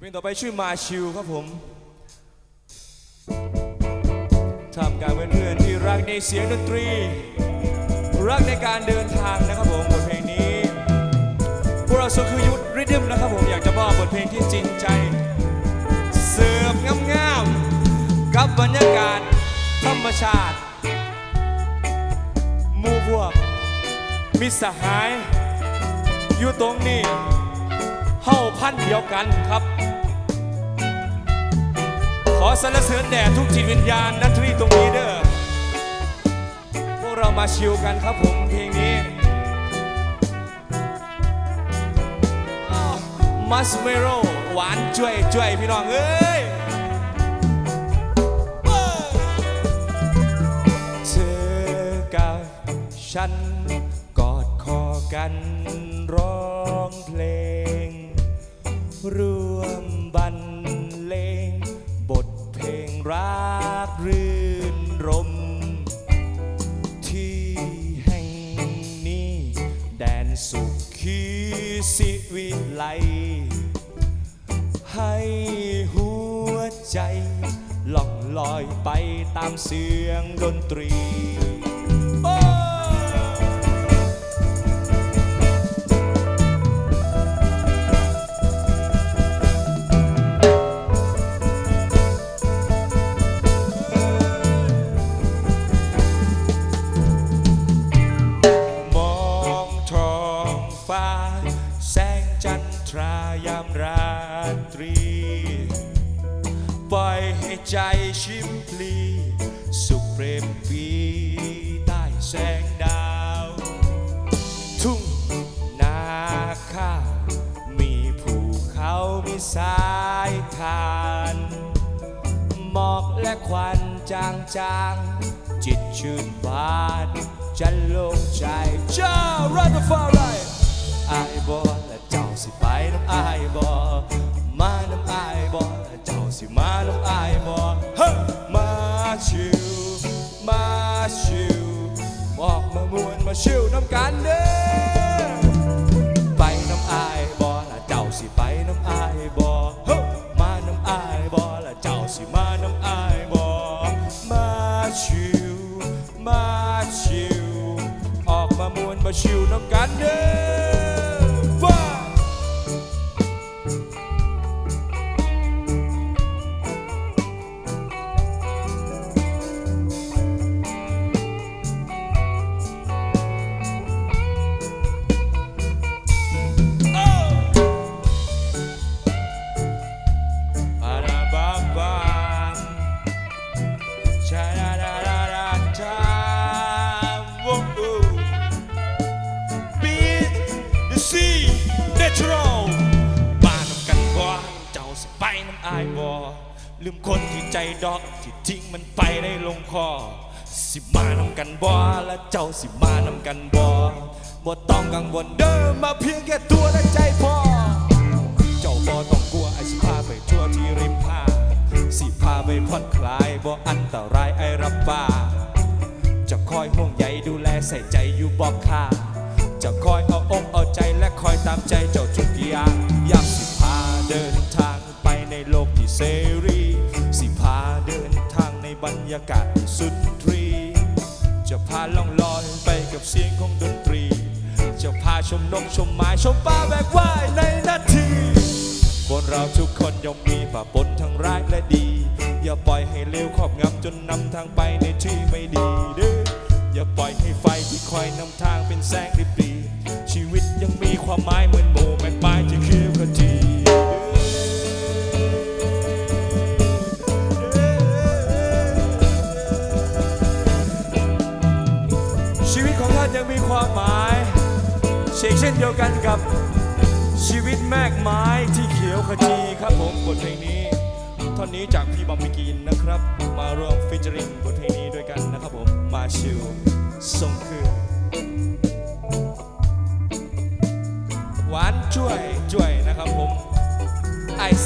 เพลงต่อไปชื่อมาชิวครับผมทำการเพื่อนๆที่รักในเสียงดนตรี รักในการเดินทางนะครับผมบทเพลงนี้พวกเราสุคือยุทธริทึมนะครับผมอยากจะมอบบทเพลงที่จริงใจ เสิร์ฟงามๆกับบรรยากาศธรรมชาติหมู่พวกมิสหาย อยู่ตรงนี้ เฮาพันธุ์เดียวกันครับ ขอสรรเสริญแด่ทุกจิตวิญญาณนัทรีตรงนี้เด้อพวกเรามาชิลกันครับผมเพลงนี้ มัสเมโรหวานช่วยช่วยพี่น้องเอ้ยเธอกับฉันกอดคอกันร้อง ร่วมบรรเลง บทเพลงรักรื่นรม ที่แห่งนี้ แดนสุขีสิวิไล ให้หัวใจล่องลอยไปตามเสียงดนตรี ล่อยให้ใจชิมพลี สุขเปรมปีใต้แสงดาว ทุ่งนาข้าวมีภูเขามีสายทาน หมอกและควันจางจางจิตชื่นบานจะโล่งใจเจ้ารัตฟ้าไร มอกมามวนมาชิวน้ำกันเด้อไปน้ำอายบอละเจ้าสิไปน้ำอายบอเฮ้มาน้ำอายบอละเจ้าสิมาน้ำอายบอมาชิวมาชิวออกมามวนมาชิวน้ำกันเด้อ the sea natural บ้านำกันบ่เจ้าสไปน้ำอายบ่ลืมคนที่ใจดอกที่ทิ้งมันไปได้ลงคอสิมานำกันบ่และเจ้าสิมานำกันบ่บ่ต้องกังวลเด้อมาเพียงแค่ตัวและใจพอ เจ้าบ่ต้องกลัวไอ้สิพาไปทั่วที่ริมหาสิพาไปผ่อนคลายบ่อันตรายไอ้รับบ้าจะคอยห่วงใยดูแลใส่ใจอยู่บอกค่า จะคอยเอาอกเอาใจและคอยตามใจเจ้าทุกอย่างอยากสิพาเดินทางไปในโลกที่เสรี สิพาเดินทางในบรรยากาศที่สุดทรี จะพาล่องลอยไปกับเสียงของดนตรี จะพาชมนกชมไม้ชมป่าแบกว่ายในนาที คนเราทุกคนย่อมมีป่าปนทั้งร้ายและดี อย่าปล่อยให้เลวครอบงำจนนำทางไปในที่ไม่ดีเด้ออย่าปล่อยให้ไฟที่คอยนำทางเป็นแสงริบรี ยังมีความหมายเหมือนโมแมกไม้ที่เขียวขจีชีวิตของท่านยังมีความหมายเชกเช่นเดียวกันกับชีวิตแมกไม้ที่เขียวขจีครับผมบทเพลงนี้ท่อนนี้จากพี่บอมบิกินนะครับ มาร่วมฟิชเจอริงบทเพลงนี้ด้วยกันนะครับผมมาชิวทรงคือ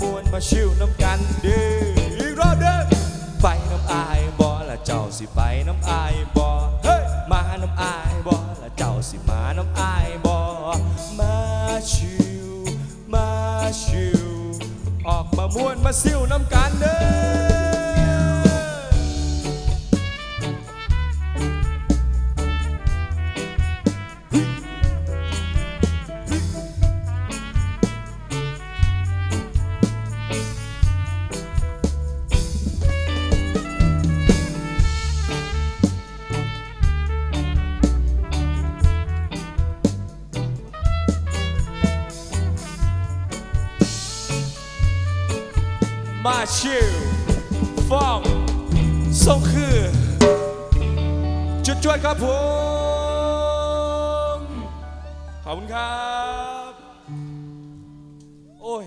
มวนมาชิวน้ำกันเด้ออีกรอบเด้อไปน้ำอายบ่ละเจ้าสิไปน้ำอายบ่เฮ้ยมาน้ำอายบ่ละเจ้าสิมาน้ำอายบ่มาชิวมาชิวออกมามวนมาซิวน้ำกันเด้อ มาชิวฟองทรงคือ จุดจวดครับผม ขอบคุณครับ โอ้ย